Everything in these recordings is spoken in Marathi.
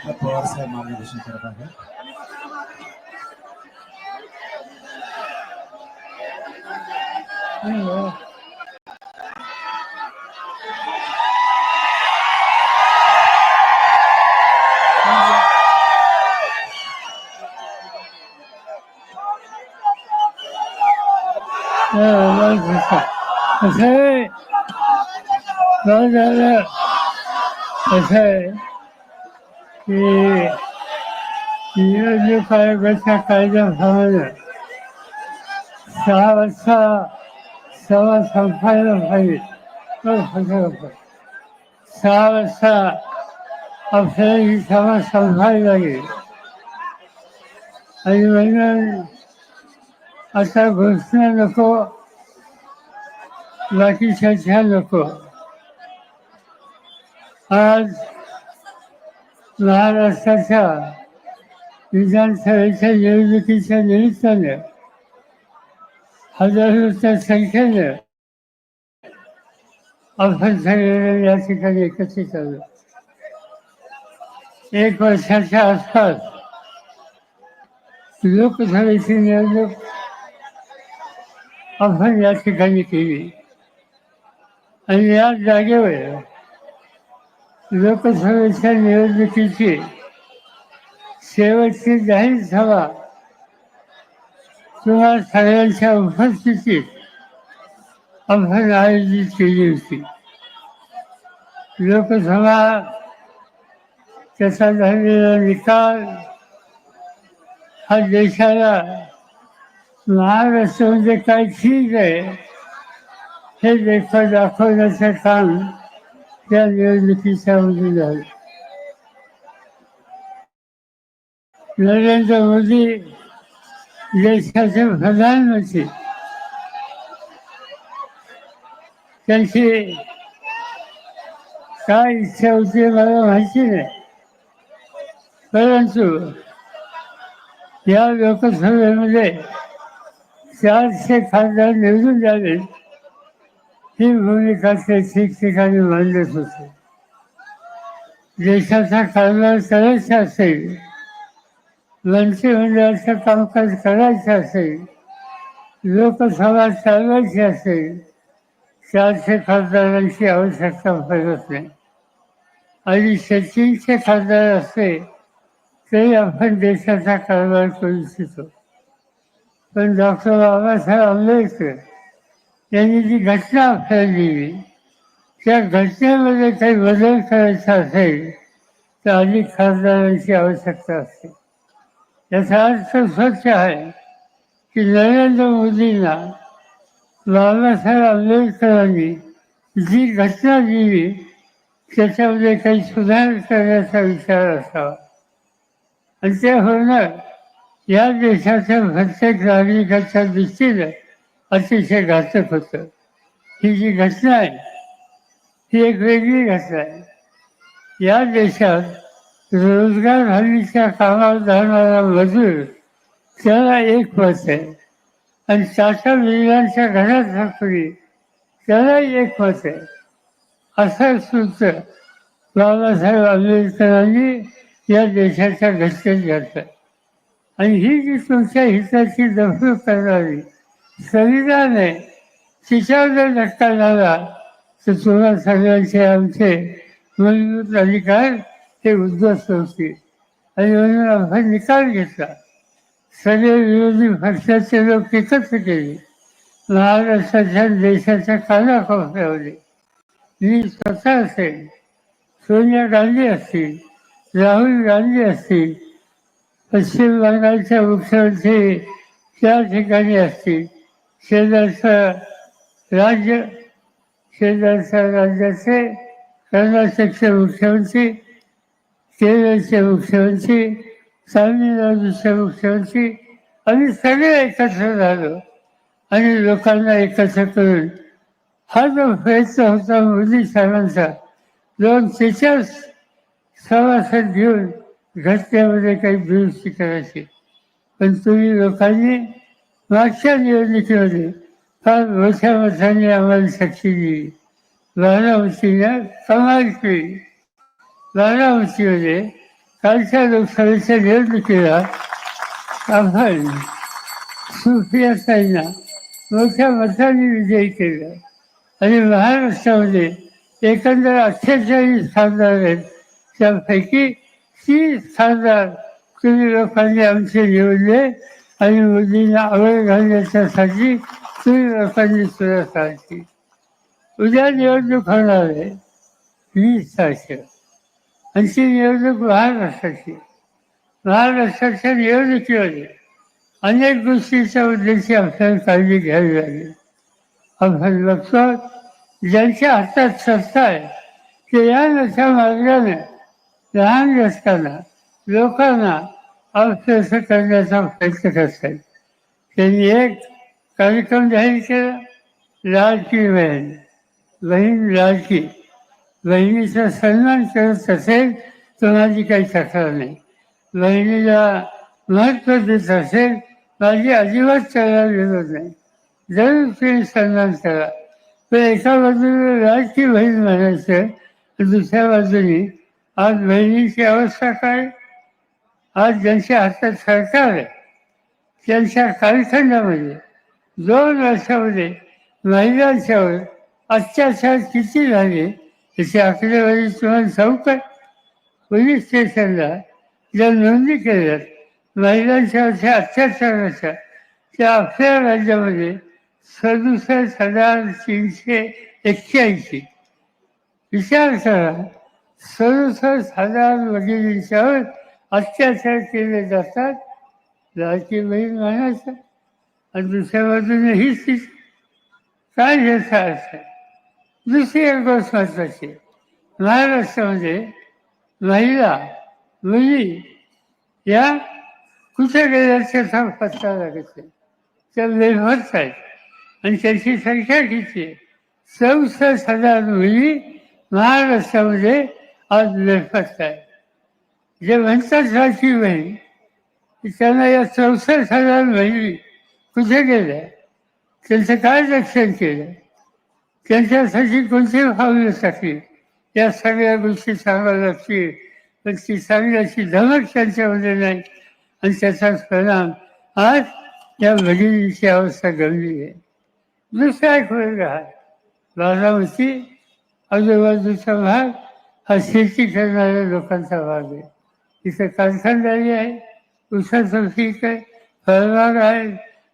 आता पवार साहेब मार्गदर्शन करत आहेत असं आहे काय की आयोगाच्या कायद्याप्रमाणे सहा वाजता सभा संपायला पाहिजे सहा वाजता आपल्याला ही। सभा संपायला लागेल आणि म्हणून आता घोषणा नको बाकी चर्चा नको आज महाराष्ट्राच्या विधानसभेच्या निवडणुकीच्या निमित्ताने हजारोच्या संख्येने आपण सगळे या ठिकाणी एकत्रित आलो एक वर्षाच्या आसपास लोकसभेची निवडणूक आपण या ठिकाणी केली. आणि या जागेवर लोकसभेच्या निवडणुकीची शेवटची जाहीर सभा तुम्हा सगळ्यांच्या उपस्थितीत आपण आयोजित केली होती. लोकसभा त्याचा झालेला निकाल हा देशाला महाराष्ट्र म्हणजे काय? ठीक आहे. हे देखा दाखवण्याचं काम त्या निवडणुकीच्या मध्ये झालं नरेंद्र मोदी देशाचे प्रधानमंत्री त्यांची काय इच्छा होती मला माहिती नाही परंतु या लोकसभेमध्ये चारशे खासदार निवडून झाले ही भूमिका ते ठिकठिकाणी मांडत होते. देशाचा कारभार करायचा असेल मंत्रिमंडळाचं कामकाज करायचं असेल लोकसभा चालवायची असेल चारशे खासदारांची आवश्यकता पडत नाही. आणि सचिनचे खासदार असते तरी आपण देशाचा कारभार करू इच्छितो. पण डॉक्टर बाबासाहेब आंबेडकर यांनी जी घटना आपल्याला दिली त्या घटनेमध्ये काही बदल करायचा असेल तर अधिक खासदारांची आवश्यकता असते. याचा अर्थ स्वच्छ आहे की नरेंद्र मोदींना बाबासाहेब आंबेडकरांनी जी घटना दिली त्याच्यामध्ये काही सुधार करण्याचा विचार असावा. आणि ते होणार या देशाच्या प्रत्येक नागरिकाच्या दृष्टीनं अतिशय घातक होतं. ही जी घटना आहे ही एक वेगळी घटना आहे. या देशात रोजगार हल्लीच्या कामावर जाणारा मजूर त्याला एक मत आहे. आणि टाटा बिर्लांच्या घरात सापडी त्यालाही एक मत आहे. असं सूत्र बाबासाहेब आंबेडकरांनी या देशाच्या घटनेत घातलं. आणि ही जी तुमच्या हिताची दखल करणारी शरीराने तिच्यावर जर धक्का झाला तर तुला सगळ्यांचे आमचे मूलभूत अधिकार ते उद्ध्वस्त होतील आणि म्हणून आपण निकाल घेतला. सगळे विरोधी पक्षाचे लोक एकत्र केले. महाराष्ट्राच्या देशाच्या कानाकोपऱ्यावरले मी स्वतः असेल सोनिया गांधी असतील राहुल गांधी असतील पश्चिम बंगालच्या मुख्यमंत्री त्या ठिकाणी असतील. शेजारचं राज्य शेजारच्या राज्याचे कर्नाटकचे मुख्यमंत्री केरळचे मुख्यमंत्री तामिळनाडूचे मुख्यमंत्री आम्ही सगळे एकत्र झालो. आणि लोकांना एकत्र करून हा जो प्रयत्न होता मोदी साहेबांचा दोन त्याच्याच सभासद घेऊन घटनेमध्ये काही दुरुस्ती करायची. पण तुम्ही लोकांनी मागच्या निवडणुकीमध्ये फार मोठ्या मताने आम्हाला शक्ती दिली बारामतीनं कमाल केली बारामतीमध्ये कालच्या लोकसभेच्या निवडणुकीला आपण सुप्रियाताईंना मोठ्या मताने विजयी केलं आणि महाराष्ट्रामध्ये एकंदर अठ्ठेचाळीस खासदार आहेत त्यापैकी तीस खासदार तुम्ही लोकांनी आमचे निवडले आणि मुलींना आवड घालण्याच्यासाठी तुम्ही लोकांनी सुरुवात काढली उद्या निवडणूक होणार आहे. वीस तारखेला. आणि ती निवडणूक महाराष्ट्राची महाराष्ट्राच्या निवडणुकीमध्ये अनेक गोष्टीच्या उद्देशी आपल्याला काळजी घ्यावी लागेल. आपण बघतो ज्यांच्या हातात सत्ता आहे ते या नशा मार्गाने लहान रस्त्यांना लोकांना अवशेष करण्याचा प्रयत्न करतात. त्यांनी एक कार्यक्रम जाहीर केला. लाडकी बहीण बहीण लाडकी बहिणीचा सन्मान करत असेल तर माझी काही तक्रार नाही. बहिणीला महत्त्व देत असेल माझी अजिबात त्याला विरोध नाही. जरूर तुम्ही सन्मान करा. पण एका बाजूला लाडकी बहीण म्हणायचं दुसऱ्या बाजूने आज बहिणीची अवस्था काय? आज ज्यांच्या हातात सरकार आहे त्यांच्या कालखंडामध्ये दोन वर्षामध्ये महिलांच्यावर अत्याचार किती झाले त्याची आकडेवारी तुम्हाला सांगू काय पोलीस स्टेशनला ज्या नोंदी केल्यात महिलांच्यावरच्या अत्याचाराच्या त्या आपल्या राज्यामध्ये सदुसष्ट हजार तीनशे एक्क्याऐंशी. विचार करा सदुसष्ट हजार वडिलांच्यावर अत्याचार केले जातात. लाडकी बहीण म्हणायचं आणि दुसऱ्या बाजूने ही स्थिती. काय घेता असं दुसरी एक गोष्ट महत्वाची महाराष्ट्रामध्ये महिला मुली या कुठे गेल्याचे त्याचा पत्ता लागत नाही. त्या बेभत्स आहेत. आणि त्याची संख्या किती आहे? चौसष्ट हजार मुली महाराष्ट्रामध्ये आज बेफस्त आहेत. जे म्हणतात राखी बहीण त्यांना या चौसष्ट हजार बहिणी कुठे गेल्या त्यांचं काय रक्षण केलं? त्यांच्यासाठी कोणती पावलं टाकली या सगळ्या गोष्टी सांगाव्या लागतील. पण ती सांगण्याची धमक त्यांच्यामध्ये नाही. आणि त्याचाच परिणाम आज या भगिनीची अवस्था गमली आहे. दुसरा एक वर्ग आहे बारामती आजूबाजूचा भाग हा शेती करणाऱ्या लोकांचा भाग आहे. इथं कारखानदारी आहे उसाचं पीक आहे फळबाग आहे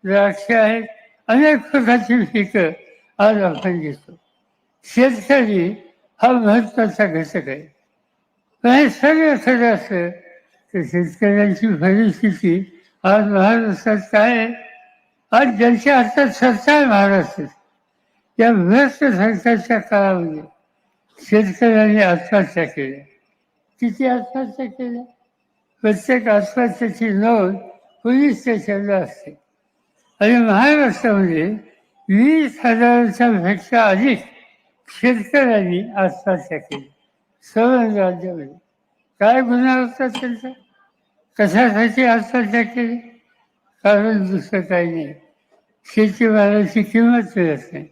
द्राक्ष आहेत अनेक प्रकारची पिकं आज आपण घेतो शेतकरी हा महत्त्वाचा घटक आहे. पण हे सगळं खरं असतं तर शेतकऱ्यांची परिस्थिती आज महाराष्ट्रात काय आहे. आज ज्यांच्या हातात सत्ता आहे महाराष्ट्रात या भ्रष्ट सरकारच्या काळामध्ये शेतकऱ्यांनी आत्महत्या केल्या किती आत्महत्या केल्या? प्रत्येक आत्महत्येची नोंद पोलीस स्टेशनला असते. आणि महाराष्ट्रामध्ये वीस हजारांच्या पेक्षा अधिक शेतकऱ्यांनी आत्महत्या केली. सर्व राज्यामध्ये. काय गुन्हा होता त्यांचा? कशासाठी आत्महत्या केली? कारण दुसरं काही नाही. शेतीमालाची किंमत मिळत नाही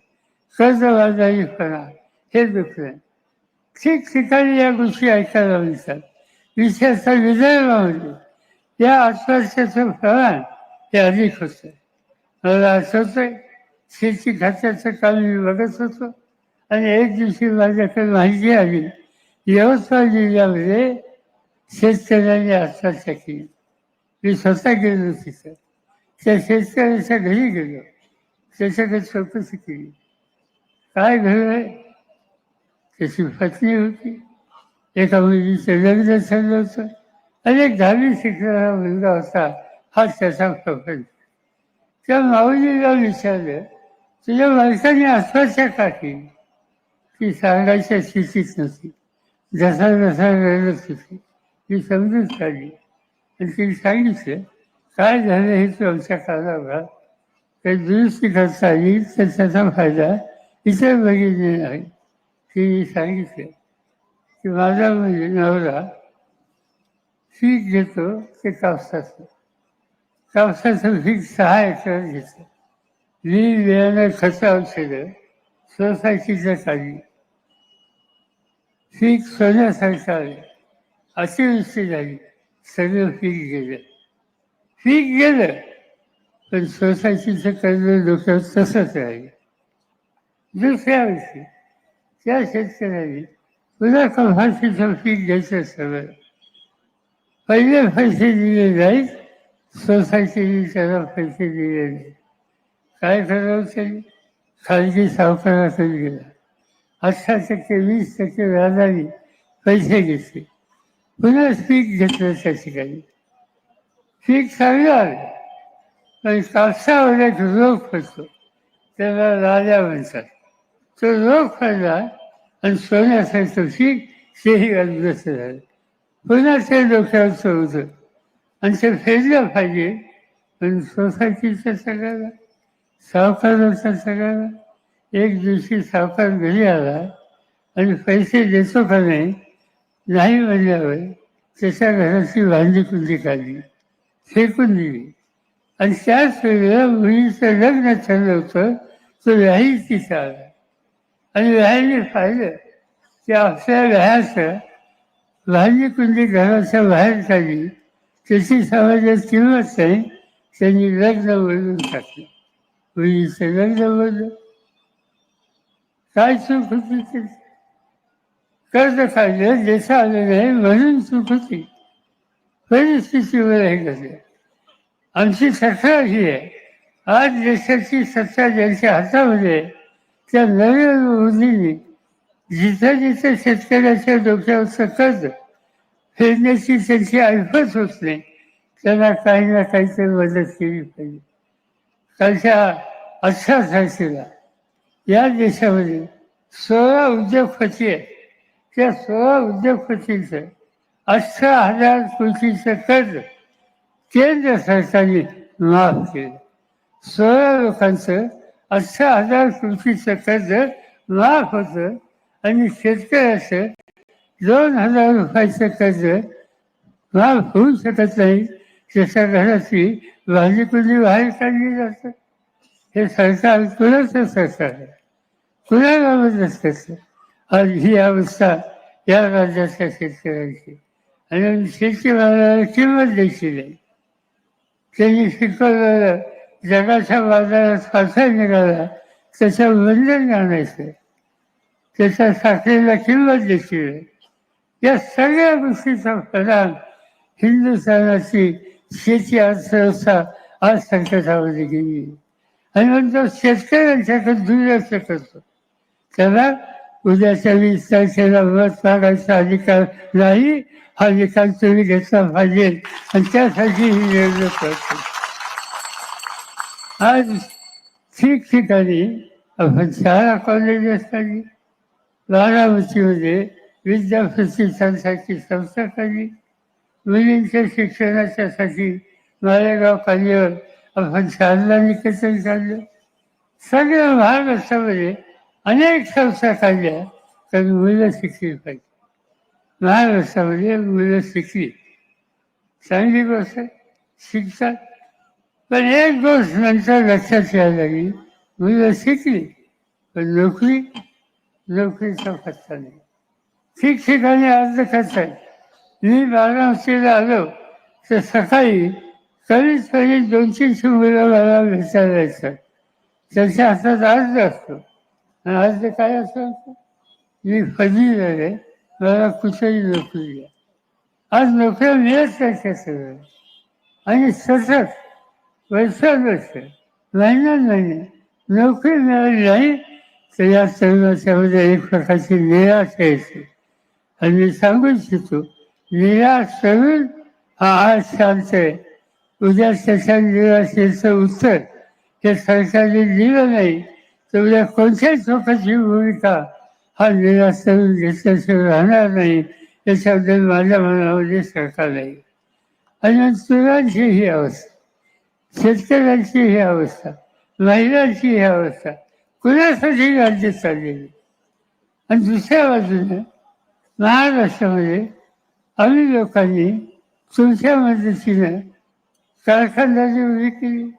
कर्जबाजारीपणा हे दुखलं. ठिकठिकाणी या गोष्टी ऐकायला मिळतात. विशेषतः म्हणजे या आश्वासाचं प्रमाण हे अधिक होतं. मला आठवतंय शेती खात्याचं काम मी बघत होतो. आणि एक दिवशी माझ्याकडे माहिती आली यवतमाळ जिल्ह्यामध्ये शेतकऱ्यांनी आत्महत्या केली. मी स्वतः गेलो तिथं. त्या शेतकऱ्याच्या घरी गेलो. त्याच्याकडे चौकशी केली. काय घडलंय त्याची पत्नी होती. एका मुलीचं लग्न झालं होतं आणि एक दहावी शिकणारा मुलगा होता हा त्याचा प्रपंच त्या माऊलीला विचारलं तुझ्या माणसाने आत्महत्या काठी ती सांगायच्या स्थितीत नव्हती. जसा जसा रडत होती ती समजून काढली. आणि तिने सांगितलं काय झालं हे तू आमच्या कानावर काही दुरुस्ती करता येईल तर त्याचा फायदा इतर बघितले नाही तिने सांगितलं की माझा म्हणजे नवरा पीक घेतो ते कापसाचं कापसाचं पीक सहा एकर घेतं. मी बियाणं खतं औषधं सोसायटीच्या खाली पीक सोन्यासारखं आले अतिवृष्टी झाली सगळं पीक गेलं. पीक गेलं पण सोसायटीचं कर्ज डोक्यावर तसंच राहिलं. दुसऱ्या वर्षी त्या शेतकऱ्यांनी पुन्हा कपाशीचं पीक घ्यायचं सगळं पहिले पैसे दिले नाहीत सोसायटीने त्याला पैसे दिले नाही काय करावं त्यांनी खाजगी सावकारातून गेला अठरा टक्के वीस टक्के व्याजाने पैसे घेतले पुन्हा पीक घेतलं त्या ठिकाणी पीक चांगलं आलं पण कापसावर एक रोग पडतो त्याला राजा म्हणतात तो रोग पडला आणि सोन्यासारखं तशी तेही अद्भुत झालं. पुन्हा ते डोक्यावर होतं. आणि ते फेरलं पाहिजे. पण सोसायटीच्या सगळ्याला सावकाराचा सगळ्याला एक दिवशी सावकार घरी आला आणि पैसे देतो का नाही नाही म्हणल्यावर त्याच्या घराची भांडी कुंडी काढली फेकून दिली. आणि त्याच वेळेला मुलीचं लग्न ठरलं होतं तो राहील तिथं आला. आणि व्याहाने पाहिलं की आपल्या व्याहाचं भांडी कुंडी घराच्या बाहेर काढली. त्याची समाजात किंमत नाही त्यांनी लग्न बोलून टाकलं. मुलीचं लग्न बोललं काय चूक होती ते? कर्ज काढलं देता आलं नाही म्हणून चूक होती. परिस्थितीवर हे कसं आमची सत्ता ही आहे. आज देशाची सत्ता ज्यांच्या हातामध्ये आहे, त्या नवीन मोदींनी जिथं जिथं शेतकऱ्याच्या डोक्यावरचं कर्ज फेडण्याची त्यांची ऐपत होत नाही. त्यांना काही ना काहीतरी मदत केली पाहिजे. कालच्या अठरा तारखेला या देशामध्ये सोळा उद्योगपती आहेत. त्या सोळा उद्योगपतींचं अठरा हजार कोटीचं कर्ज केंद्र सरकारने माफ केलं. सोळा लोकांचं अठरा हजार कृषीचं कर्ज माफ होतं आणि शेतकऱ्याचं दोन हजार रुपयाचं कर्ज माफ होऊ शकत नाही त्याच्या घराची भाजीकुली बाहेर काढली जातं? हे सरकार कुणाचं सरकार आहे? कुणाला मदत करतं? आज ही अवस्था या राज्याच्या शेतकऱ्यांची. आणि शेतीमालाला किंमत द्यायची नाही. त्यांनी शिकवलेलं जगाच्या बाजारात कसा निघाला त्याचं बंधन आणायचं. त्याच्या साखरेला किंमत द्यायची या सगळ्या गोष्टीचा परिणाम हिंदुस्थानाची शेती अर्थव्यवस्था आज संकटामध्ये गेली. आणि म्हणतो शेतकऱ्यांच्याकडे दुर्लक्ष करतो. त्याला उद्याच्या वीस तारखेला मत मागायचा अधिकार नाही हा निकाल तुम्ही घेतला पाहिजे. आणि त्यासाठी ही निवडणूक करतो. आज ठिकठिकाणी आपण शाळा कॉलेज असताना बारामतीमध्ये विद्याप्रतिष्ठानसारखी संस्था काढली. मुलींच्या शिक्षणाच्यासाठी मालेगाव कालीवर आपण शारदा निकेतन काढलं सगळ्या महाराष्ट्रामध्ये अनेक संस्था काढल्या तर मुलं शिकली पाहिजे. महाराष्ट्रामध्ये मुलं शिकली. चांगली गोष्ट शिकतात पण एक गोष्ट नंतर लक्षात यायला लागली. मुलं शिकली पण नोकरी नोकरीचा पत्ता नाही. ठिकठिकाणी अर्ज करतात मी बारामतीला आलो तर सकाळी कमीत कमी दोन तीनशे मुलं मला भेटायला येतात त्यांच्या हातात अर्ज असतो. आणि अर्ज काय असतो? मी पदवीधर झाले मला कुठेही नोकरी द्या आज नोकऱ्या मिळत नाही त्या सगळं आणि सतत वर्षानुवर्ष महिन्यात नाही नोकरी मिळाली नाही तर या तरुणाच्यामध्ये एक प्रकारची निराश यायची आणि मी सांगू इच्छितो निराश तरुण हा आज शांत आहे. उद्या त्याच्या निराशेचं उत्तर हे सरकारने दिलं नाही. तर उद्या कोणत्याच लोकांची भूमिका हा निराश तरुण घेतल्याशिवाय राहणार नाही याच्याबद्दल माझ्या मनामध्ये सरकार नाही. आणि मग ही अवस्था. शेतकऱ्यांची ही अवस्था महिलांची ही अवस्था कुणासाठी राज्य चाललेली? आणि दुसऱ्या बाजूने महाराष्ट्रामध्ये आम्ही लोकांनी तुमच्या मदतीनं कारखानदारी उभी केली.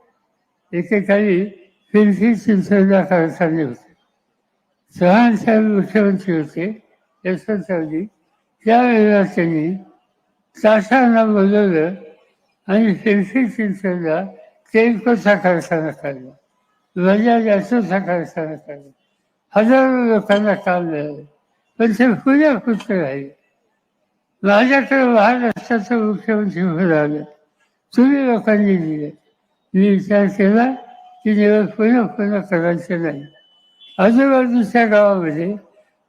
एकेकाळी फिरफी चिंचवडा कारखाने होते. चव्हाण साहेब मुख्यमंत्री होते यशवंतरावजी त्यावेळेला त्यांनी तासांना बोलवलं आणि पिंपरी चिंचवडला करण्यात कारखाना काढला बजाज याचोचा करण्यात काढला हजारो लोकांना काम मिळालं पण ते पुण्या पुत्र राहिले माझ्याकडे महाराष्ट्राचं मुख्यमंत्री होऊन आलं. तुम्ही लोकांनी दिले. मी विचार केला की निवड पुन्हा पुन्हा करायचं नाही. आजूबाजूच्या गावामध्ये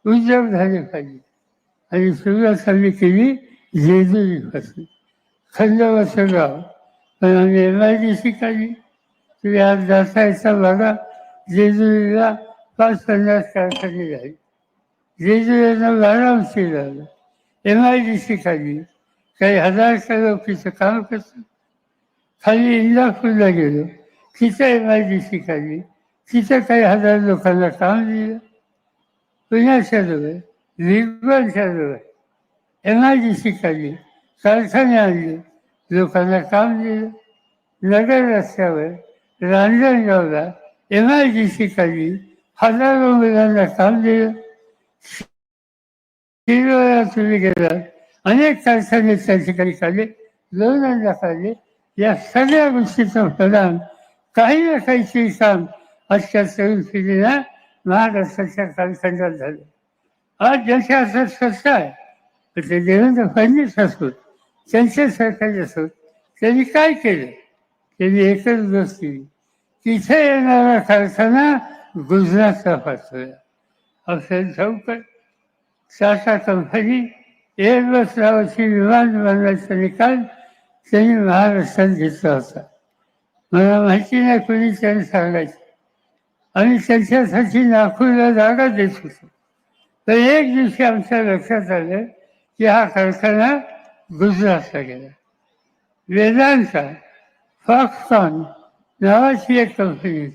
उद्योग झाले पाहिजे. आणि सुरुवात आम्ही केली जेजुरीपासून. खंडवाचं गाव. पण आम्ही एम आय डी सी तुम्ही आज जाता बघा. जेजुरीला पाच पन्नास कारखाने झाले. जेजुरीला आरामशीर झालं एम आय डी सी काढली काही हजार लोकीचं काम करतं खाली इंदापूरला गेलो. तिथं एम आय डी सी काढली तिथं काही हजार लोकांना काम दिलं. पुण्याच्या जवळ भिगवणच्या जवळ एम आय डी सी काढली कारखाने आणले. लोकांना काम दिलं. नगर रस्त्यावर रांजणगावला एम आय डी सी काढली हजारो मुलांना काम दिलं. शिरोळा तुम्ही गेला. अनेक कारखाने त्या ठिकाणी काढले. लोणांना काढले. या सगळ्या गोष्टीचं प्रदान काही ना काहीतरी काम आजच्या तरुण पिढीला महाराष्ट्राच्या कारखान्यात झालं. आज ज्याच्या असं सत्ता आहे. तर ते देवेंद्र फडणवीस असोत. त्यांच्या सरकारी असत त्यांनी काय केलं? त्यांनी एकच गोष्ट केली. तिथे येणारा कारखाना गुजरातचा पाठवला. असं चौकट टाटा कंपनी एअरबस नावाची विमान बनवायचा निकाल त्यांनी महाराष्ट्रात घेतला होता. मला माहिती नाही कोणी त्यांनी सांगायचं. आणि त्यांच्यासाठी नागपूरला जागा देत होतो. तर एक दिवशी आमच्या लक्षात आलं की हा कारखाना गुजरातला गेला. वेदांता फॉक्सकॉन नावाची एक कंपनी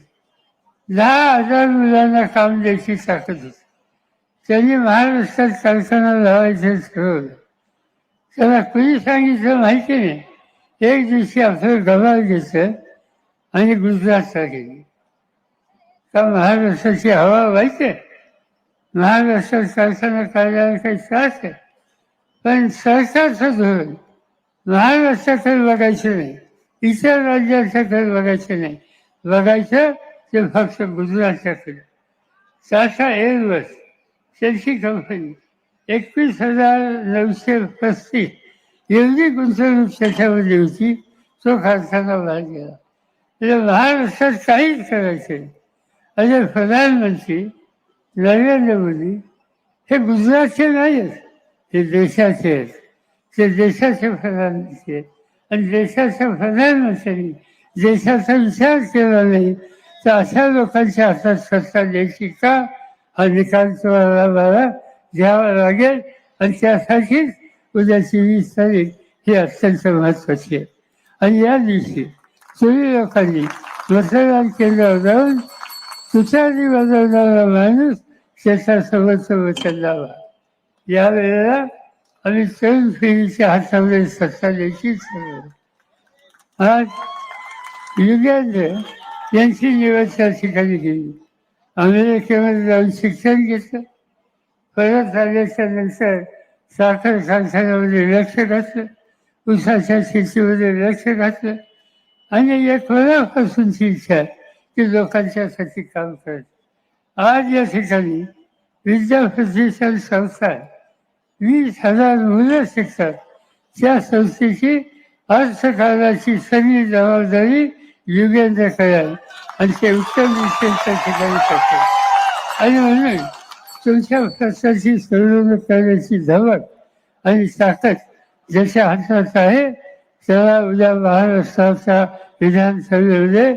दहा हजार मुलांना काम द्यायची ताकद होती. त्यांनी महाराष्ट्रात कारखाना लावायचं ठरवलं त्याला कुणी सांगितलं माहिती नाही. एक दिवशी आपलं गबाल घेतलं आणि गुजरातला गेली. का महाराष्ट्राची हवा व्हायचे महाराष्ट्रात कारखाना काढल्याला काही त्रास आहे? पण सरकारचं धोरण महाराष्ट्राकडे बघायचं नाही इतर राज्याच्याकडे बघायचं नाही. बघायचं ते फक्त गुजरातच्याकडे. टाटा एअरबस त्यांची कंपनी एकवीस हजार नऊशे पस्तीस एवढी गुंतवणूक त्याच्यामध्ये होती तो कारखाना बाहेर गेला. म्हणजे महाराष्ट्रात काहीच करायचं नाही. आणि प्रधानमंत्री नरेंद्र मोदी हे गुजरातचे नाही आहेत हे देशाचे आहेत ते देशाचे प्रधानमंत्री आहेत आणि देशाच्या प्रधानमंत्र्यांनी देशाचा विचार केला नाही तर अशा लोकांच्या हातात सत्ता द्यायची का? हा निकाल तुम्हाला मला घ्यावा लागेल. आणि त्यासाठीच उद्याची वीस तारीख ही अत्यंत महत्त्वाची आहे. आणि या दिवशी तुम्ही लोकांनी मतदान केंद्रावर जाऊन तुतारी बदलणारा माणूस त्याच्यासोबत वचन लावा. या वेळेला आम्ही तरुण पिढीच्या हातामध्ये सत्ता द्यायची ठरवलं आज युगेंद्र यांची निवड त्या ठिकाणी गेली. अमेरिकेमध्ये जाऊन शिक्षण घेतलं. परत आल्याच्यानंतर साखर कारखान्यामध्ये लक्ष घातलं. उसाच्या शेतीमध्ये लक्ष घातलं. आणि एक मनापासूनची इच्छा आहे की लोकांच्यासाठी काम करत. आज या ठिकाणी विद्याप्रतिष्ठान संस्था वीस हजार मुलं शिकतात. त्या संस्थेची अर्थकारणाची सगळी जबाबदारी युगेंद्र कराल आणि ते उत्तम त्या ठिकाणी करतात. आणि म्हणून तुमच्या प्रश्नाची सोडवणूक करण्याची धमक आणि ताकद ज्याच्या हातात आहे त्याला उद्या महाराष्ट्राच्या विधानसभेमध्ये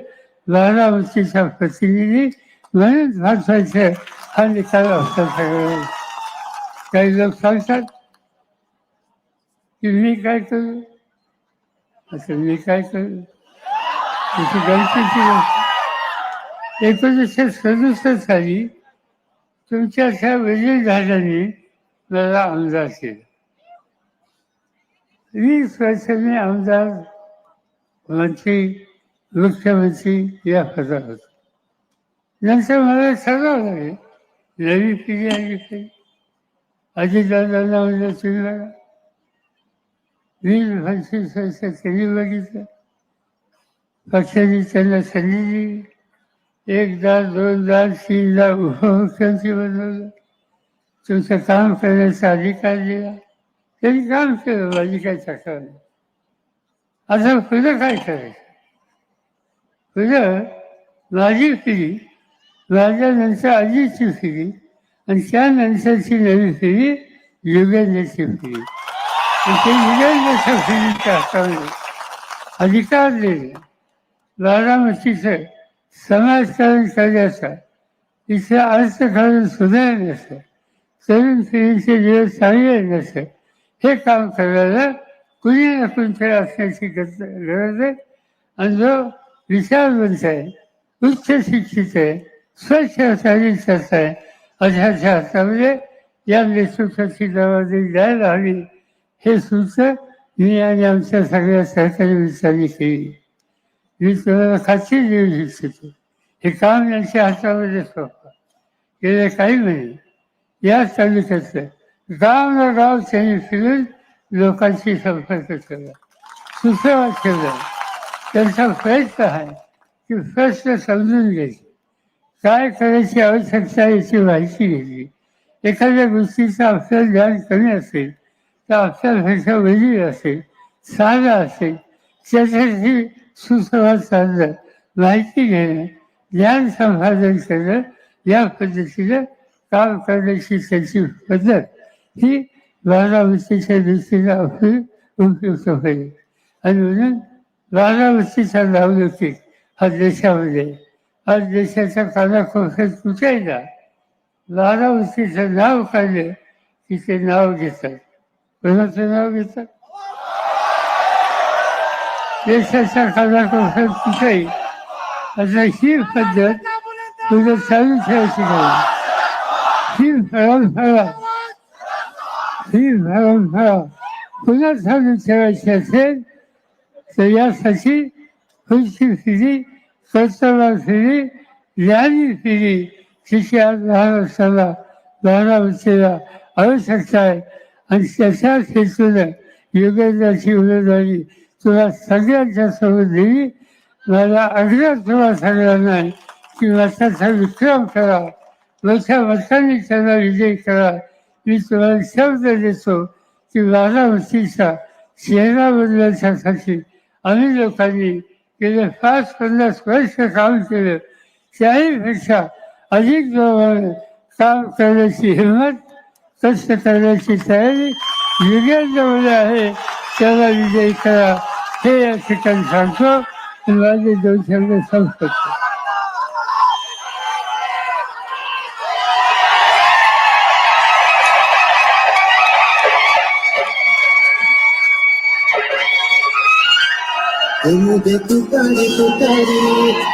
बारामतीचा प्रतिनिधी म्हणून महत्त्वाचे हा निकाल असतात सगळं काही लोक सांगतात की मी काय करू? असं मी काय करू? तिथे गलतीची एकोणीसशे सदुसष्ट साली तुमच्या त्या वडीलधाऱ्यांनी मला आमदार केला. वीस वर्ष मी आमदार मंत्री मुख्यमंत्री या पदावर होतो. नंतर मला ठरवावं लागेल. नवी पिढी आली अजितदादांना म्हणजे तुम्ही वीर वीस पंचवीस त्यांनी बघितलं पक्षाने त्यांना संधी दिली एकदा दोनदा तीनदा उपमुख्यमंत्री बनवलं तुमचं काम करण्याचा अधिकार दिला त्यांनी काम केलं माझी काय तक्रार आता पुढं काय करायचं? पुढं माझी पिढी माझ्यानंतर आजीची फिरी. आणि त्यानंतरची नवी पिढी युगेंद्रची पिढी आणि ते युगेंद्रच्या पिढीच्या हातामध्ये अधिकार दिले. बारामतीचं समाजकारण करण्याचा तिचं अर्थकारण सुधारण्याचं तरुण पिढीचे दिवस चांगले नसे हे काम करायला कुणी ना कुणीतरी असण्याची गरज गरज आहे. आणि जो विचारवंत आहे उच्च शिक्षित आहे स्वच्छ आहे अच्छा अच्छा अशाच्या या नेतृत्वाची जबाबदारी द्यायला हवी. हे सुचं मी आणि आमच्या सगळ्या सहकारी मित्रांनी केली. मी तुम्हाला खात्री देऊ इच्छितो हे काम यांच्या हातामध्ये सोपं. गेले काही महिने. या तालुक्यातलं गाव ना गाव त्यांनी फिरून लोकांशी संपर्क केला. सुसंवाद केला. त्यांचा प्रयत्न आहे की प्रश्न समजून घ्यायचे. काय करायची आवश्यकता याची माहिती घेतली एखाद्या गोष्टीचं आपलं ज्ञान कमी असेल तर आपल्यापेक्षा वेगळी असेल साधा असेल त्याच्याशी सुसंवाद साधणं माहिती घेणं ज्ञान संपादन करणं या पद्धतीनं काम करण्याची त्याची पद्धत ही बारामतीच्या दृष्टीनं आपली उपयुक्त होईल. आणि म्हणून बारामतीचा नावलौकिक हा देशामध्ये आज देशाच्या कानाकोपऱ्यात कुठेही बारा बारामतीचं नाव काढलं की ते नाव घेतात. कोणाचं नाव घेतात? देशाच्या कानाकोपऱ्यात कुठेही आता ही पद्धत तुझं चालू ठेवायची नाही. ही परंपरा ही परंपरा पुन्हा चालू ठेवायची असेल तर यासाठी पुढची पिढी कर्तव्य फिरी ज्ञानी फिरी तिची आज लहान असताना बारामतीला आवश्यकता आहे. आणि त्याच्याच हेतूनं योगेंद्राची उमेदवारी तुला सगळ्यांच्या सोबत दिली. मला आग्रह तुला सगळ्यांना आहे की मताचा विक्रम करा. मोठ्या मतांनी त्यांना विजय करा. मी तुम्हाला शब्द देतो की बारामतीचा चेहरा बदलण्यासाठी आम्ही लोकांनी गेले पाच पन्नास वर्ष काम केलं. त्याहीपेक्षा अधिक जोराने काम करण्याची हिंमत कष्ट करण्याची तयारी युगेंद्रमध्ये आहे. त्याला विजयी करा. हे या ठिकाणी सांगतो. आणि माझे दोन शब्द संपतो. 眠もで二人二人。